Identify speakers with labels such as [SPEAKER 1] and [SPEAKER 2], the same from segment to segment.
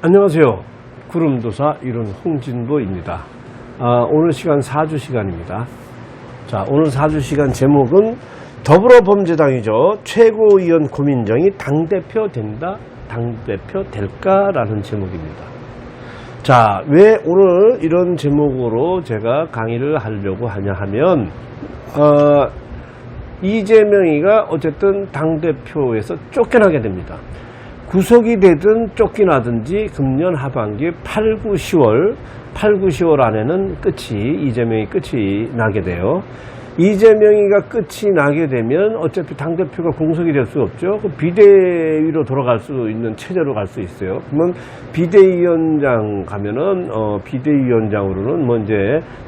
[SPEAKER 1] 안녕하세요. 구름도사 이론 홍진보입니다. 아, 오늘 시간 4주 시간입니다. 자, 오늘 4주 시간 제목은 더불어범죄당이죠. 최고위원 고민정이 당대표 된다, 당대표 될까라는 제목입니다. 자, 왜 오늘 이런 제목으로 제가 강의를 하려고 하냐 하면, 어, 이재명이가 어쨌든 당대표에서 쫓겨나게 됩니다. 구속이 되든 쫓겨나든지 금년 하반기 8, 9, 10월, 8, 9, 10월 안에는 끝이, 이재명이 끝이 나게 돼요. 이재명이가 끝이 나게 되면 어차피 당대표가 공석이 될 수 없죠. 그 비대위로 돌아갈 수 있는 체제로 갈 수 있어요. 그러면 비대위원장 가면은, 어, 비대위원장으로는 뭐 이제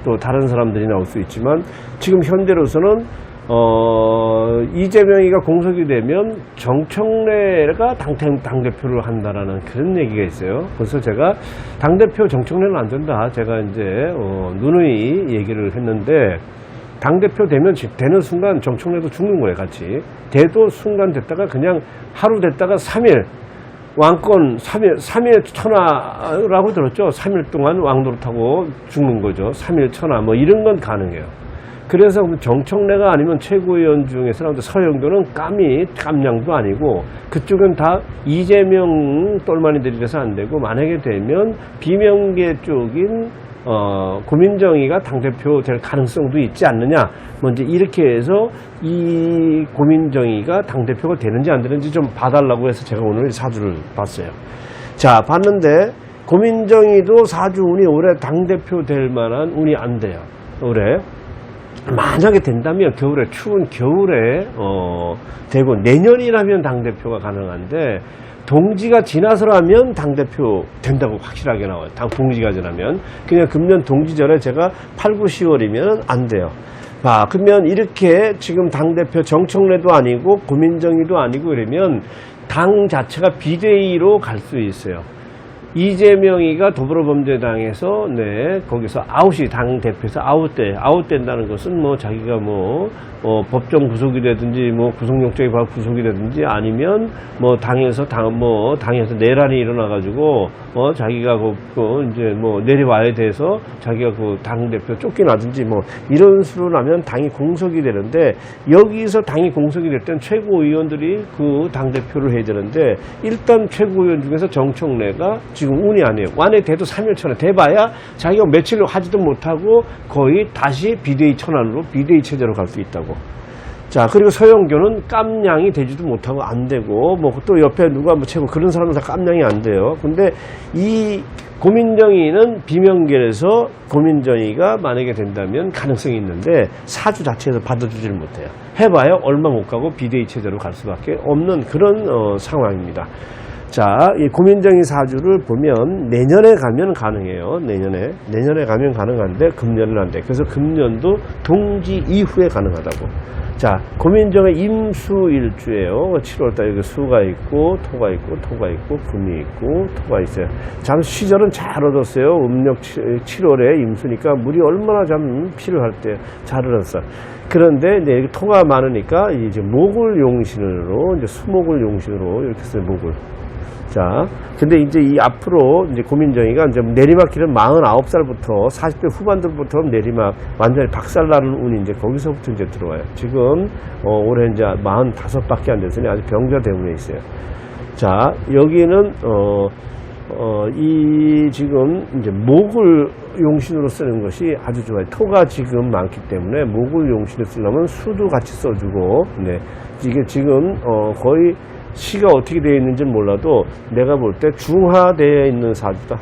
[SPEAKER 1] 또 다른 사람들이 나올 수 있지만 지금 현재로서는 어, 이재명이가 공석이 되면 정청래가 당, 당대표를 한다라는 그런 얘기가 있어요. 그래서 제가 당대표 정청래는 안 된다. 제가 이제, 어, 누누이 얘기를 했는데, 당대표 되면, 지- 되는 순간 정청래도 죽는 거예요, 같이. 돼도 순간 됐다가 그냥 하루 됐다가 3일, 왕권 3일, 3일 천하라고 들었죠? 3일 동안 왕노릇하고 죽는 거죠. 3일 천하, 뭐 이런 건 가능해요. 그래서 정청래가 아니면 최고위원 중에 사람들 서영교는 깜이 깜냥도 아니고 그쪽은 다 이재명 똘마니들이라서 안 되고 만약에 되면 비명계 쪽인 어, 고민정이가 당대표 될 가능성도 있지 않느냐. 먼저 이렇게 해서 이 고민정이가 당대표가 되는지 안 되는지 좀 봐달라고 해서 제가 오늘 사주를 봤어요. 자, 봤는데 고민정이도 사주 운이 올해 당대표 될 만한 운이 안 돼요. 올해. 만약에 된다면 겨울에 추운 겨울에 어, 되고 내년이라면 당 대표가 가능한데 동지가 지나서라면 당 대표 된다고 확실하게 나와요. 당 동지가 지나면 그냥 금년 동지절에 제가 8, 9, 10월이면 안 돼요. 아, 그러면 이렇게 지금 당 대표 정청래도 아니고 고민정이도 아니고 이러면 당 자체가 비대위로 갈 수 있어요. 이재명이가 더불어범죄당에서 네 거기서 아웃이 당 대표에서 아웃돼 아웃된다는 것은 뭐 자기가 뭐 어, 법정 구속이라든지 뭐 구속영장이 바로 구속이라든지 아니면 뭐 당에서 당 뭐 당에서 내란이 일어나 가지고 어 자기가 그, 그 이제 뭐 내려와야 돼서 자기가 그 당 대표 쫓겨나든지 뭐 이런 수로 나면 당이 공석이 되는데 여기서 당이 공석이 될 땐 최고위원들이 그 당 대표를 해야 되는데 일단 최고위원 중에서 정청래가 지금 운이 아니에요. 완에 돼도 3일 천에 돼봐야 자기가 며칠 하지도 못하고 거의 다시 비대위 천안으로 비대위 체제로 갈 수 있다고. 자, 그리고 서영교는 깜냥이 되지도 못하고 안 되고, 뭐 또 옆에 누가 뭐 최고 그런 사람은 다 깜냥이 안 돼요. 근데 이 고민정이는 비명계에서 고민정이가 만약에 된다면 가능성이 있는데 사주 자체에서 받아주지를 못해요. 해봐야 얼마 못 가고 비대위 체제로 갈 수밖에 없는 그런 어, 상황입니다. 자, 이 고민정이 사주를 보면 내년에 가면 가능해요. 내년에. 내년에 가면 가능한데 금년은 안 돼. 그래서 금년도 동지 이후에 가능하다고. 자, 고민정의 임수일주예요. 7월달 여기 수가 있고, 토가 있고, 토가 있고, 금이 있고, 토가 있어요. 잠시 시절은 잘 얻었어요. 음력 7월에 임수니까 물이 얼마나 참 필요할 때 잘 얻었어. 그런데 이제 토가 많으니까 이제 목을 용신으로, 이제 수목을 용신으로 이렇게 써요, 목을. 자, 근데 이제 이 앞으로 이제 고민정이가 이제 내리막길은 49살부터 40대 후반들부터 내리막 완전히 박살나는 운이 이제 거기서부터 이제 들어와요. 지금 어, 올해 이제 45밖에 안 됐으니 아직 병자 대운에 있어요. 자, 여기는 어, 어, 이 지금 이제 목을 용신으로 쓰는 것이 아주 좋아요. 토가 지금 많기 때문에 목을 용신으로 쓰려면 수도 같이 써주고, 네. 이게 지금 어, 거의 시가 어떻게 되어 있는지 는 몰라도 내가 볼 때 중화되어 있는 사주다.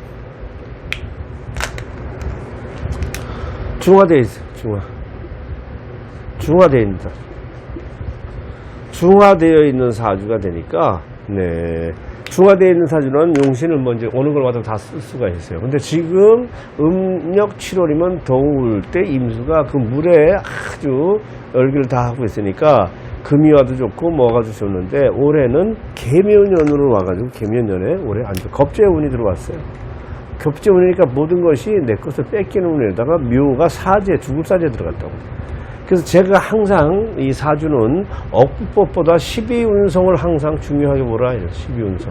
[SPEAKER 1] 중화되어 있어, 중화. 중화되어 있는 사주. 중화되어 있는 사주가 되니까, 네. 중화되어 있는 사주는 용신을 먼저 어느 걸 와도 다쓸 수가 있어요. 근데 지금 음력 7월이면 더울 때 임수가 그 물에 아주 열기를 다 하고 있으니까 금이 와도 좋고 뭐가 와도 좋는데 올해는 개묘년으로 와가지고 개묘년에 올해 안 좋아. 겁재 운이 들어왔어요. 겁재 운이니까 모든 것이 내 것을 뺏기는 운에다가 묘가 사제, 주급사제 들어갔다고. 그래서 제가 항상 이 사주는 억부법보다 12운성을 항상 중요하게 보라 해요. 12운성.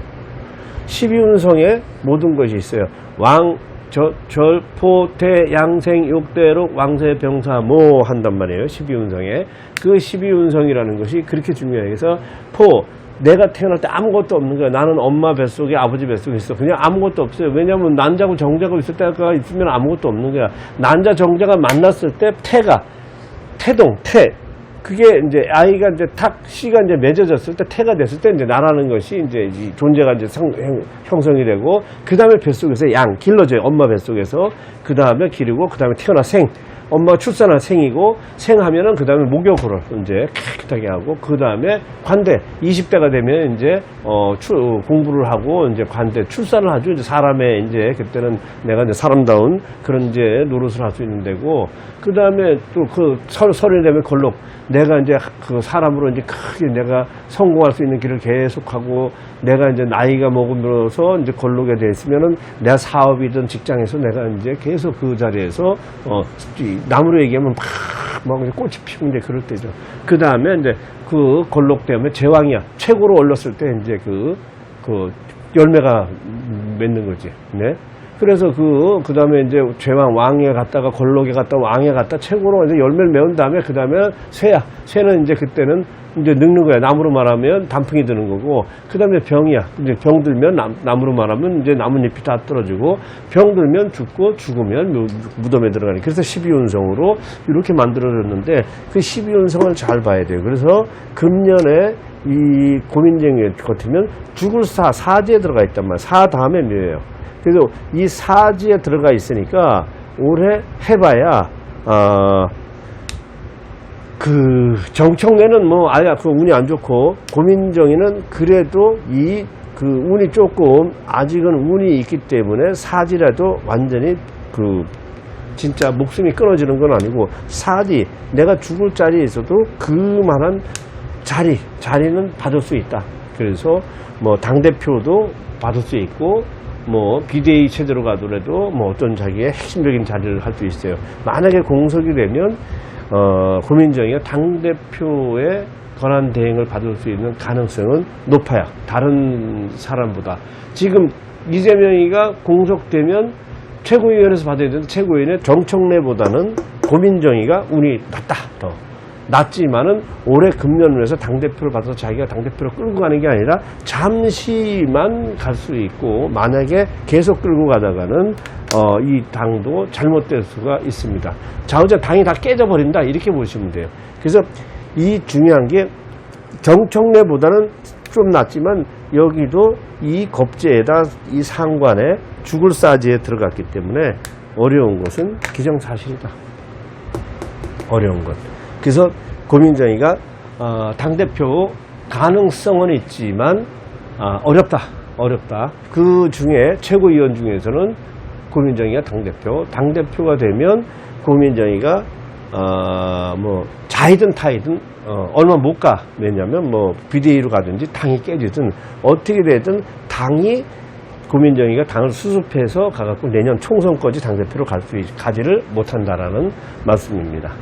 [SPEAKER 1] 12운성에 모든 것이 있어요. 왕, 저, 절, 포, 태, 양생, 욕대로 왕세, 병사, 모 한단 말이에요. 12운성에. 그 12운성이라는 것이 그렇게 중요해요. 그래서 포, 내가 태어날 때 아무것도 없는 거야. 나는 엄마 뱃속에 아버지 뱃속에 있어. 그냥 아무것도 없어요. 왜냐하면 난자고 정자가 있을 때가 있으면 아무것도 없는 거야. 난자 정자가 만났을 때 태가 태동 태 그게 이제 아이가 이제 탁 씨가 이제 맺어졌을 때 태가 됐을 때 이제 나라는 것이 이제 이 존재가 이제 성, 형- 형성이 되고 그 다음에 뱃속에서 양 길러져요. 엄마 뱃속에서. 그 다음에 기르고 그 다음에 태어나 생 엄마 출산한 생이고 생하면은 그 다음에 목욕을 이제 깨끗하게 하고 그 다음에 관대 20대가 되면 이제 어 추, 공부를 하고 이제 관대 출산을 하죠. 이제 사람의 이제 그때는 내가 이제 사람다운 그런 이제 노릇을 할 수 있는 데고 그 다음에 또 그 서른이 되면 걸록 내가 이제 그 사람으로 이제 크게 내가 성공할 수 있는 길을 계속하고 내가 이제 나이가 먹으면서 이제 걸록에 돼 있으면은 내 사업이든 직장에서 내가 이제 계속 그 자리에서 어이 나무로 얘기하면 막막 이제 꽃이 피우는데 그럴 때죠. 그 다음에 이제 그 걸록 때문에 제왕이야 최고로 올랐을 때 이제 그 그 열매가 맺는 거지. 네. 그래서 그, 그 다음에 이제 제왕 왕에 갔다가 걸록에 갔다 왕에 갔다 최고로 이제 열매를 메운 다음에 그 다음에 쇠야. 쇠는 이제 그때는 이제 늙는 거야. 나무로 말하면 단풍이 드는 거고. 그 다음에 병이야. 이제 병 들면 나, 나무로 말하면 이제 나뭇잎이 다 떨어지고 병 들면 죽고 죽으면 무- 무덤에 들어가니. 그래서 12운성으로 이렇게 만들어졌는데 그 12운성을 잘 봐야 돼요. 그래서 금년에 이 고민쟁이 같으면 죽을 사, 사지에 들어가 있단 말이야. 사 다음에 묘예요. 그래서 이 사지에 들어가 있으니까 올해 해봐야 어, 그 정청래는 뭐 아야 그 운이 안 좋고 고민정이는 그래도 이 그 운이 조금 아직은 운이 있기 때문에 사지라도 완전히 그 진짜 목숨이 끊어지는 건 아니고 사지 내가 죽을 자리에 있어도 그만한 자리 자리는 받을 수 있다. 그래서 뭐 당 대표도 받을 수 있고 뭐 비대위 체제로 가더라도 뭐 어떤 자기의 핵심적인 자리를 할 수 있어요. 만약에 공석이 되면 어 고민정이가 당 대표의 권한 대행을 받을 수 있는 가능성은 높아요. 다른 사람보다 지금 이재명이가 공석되면 최고위원회에서 받아야 되는 최고위원회 정청래보다는 고민정이가 운이 낮다. 더. 낮지만은 올해 금년에서 당대표를 받아서 자기가 당대표를 끌고 가는 게 아니라 잠시만 갈 수 있고 만약에 계속 끌고 가다가는 어, 이 당도 잘못될 수가 있습니다. 자, 어제 당이 다 깨져버린다. 이렇게 보시면 돼요. 그래서 이 중요한 게 정청래보다는 좀 낫지만 여기도 이 겁제에다 이 상관에 죽을 사지에 들어갔기 때문에 어려운 것은 기정사실이다. 어려운 것. 그래서 고민정이가 어, 당대표 가능성은 있지만 아, 어렵다. 어렵다. 그 중에 최고위원 중에서는 고민정이가 당대표. 당대표가 되면 고민정이가 어, 뭐 자이든 타이든 어, 얼마 못 가. 왜냐면 뭐 비대위로 가든지 당이 깨지든 어떻게 되든 당이 고민정이가 당을 수습해서 가갖고 내년 총선까지 당대표로 갈 수, 가지를 못한다라는 말씀입니다.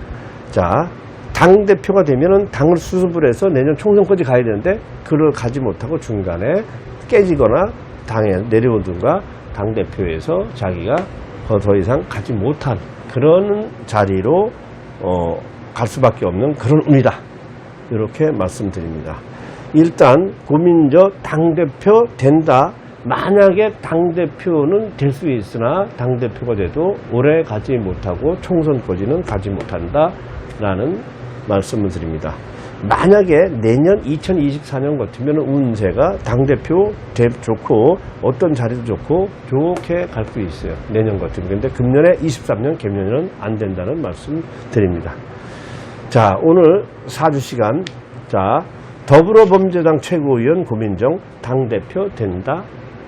[SPEAKER 1] 자, 당 대표가 되면은 당을 수습을 해서 내년 총선까지 가야 되는데, 그걸 가지 못하고 중간에 깨지거나 당에 내려오든가 당 대표에서 자기가 더, 더 이상 가지 못한 그런 자리로, 어, 갈 수밖에 없는 그런 운이다. 이렇게 말씀드립니다. 일단 고민저 당 대표 된다. 만약에 당 대표는 될 수 있으나 당 대표가 돼도 오래 가지 못하고 총선까지는 가지 못한다. 라는 말씀을 드립니다. 만약에 내년 2024년 같으면 운세가 당대표 대 좋고 어떤 자리도 좋고 좋게 갈 수 있어요. 내년 같으면. 근데 금년에 23년 개년은 안 된다는 말씀 드립니다. 자, 오늘 사주 시간. 자, 더불어범죄당 최고위원 고민정 당대표 된다,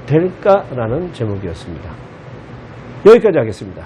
[SPEAKER 1] 될까라는 제목이었습니다. 여기까지 하겠습니다.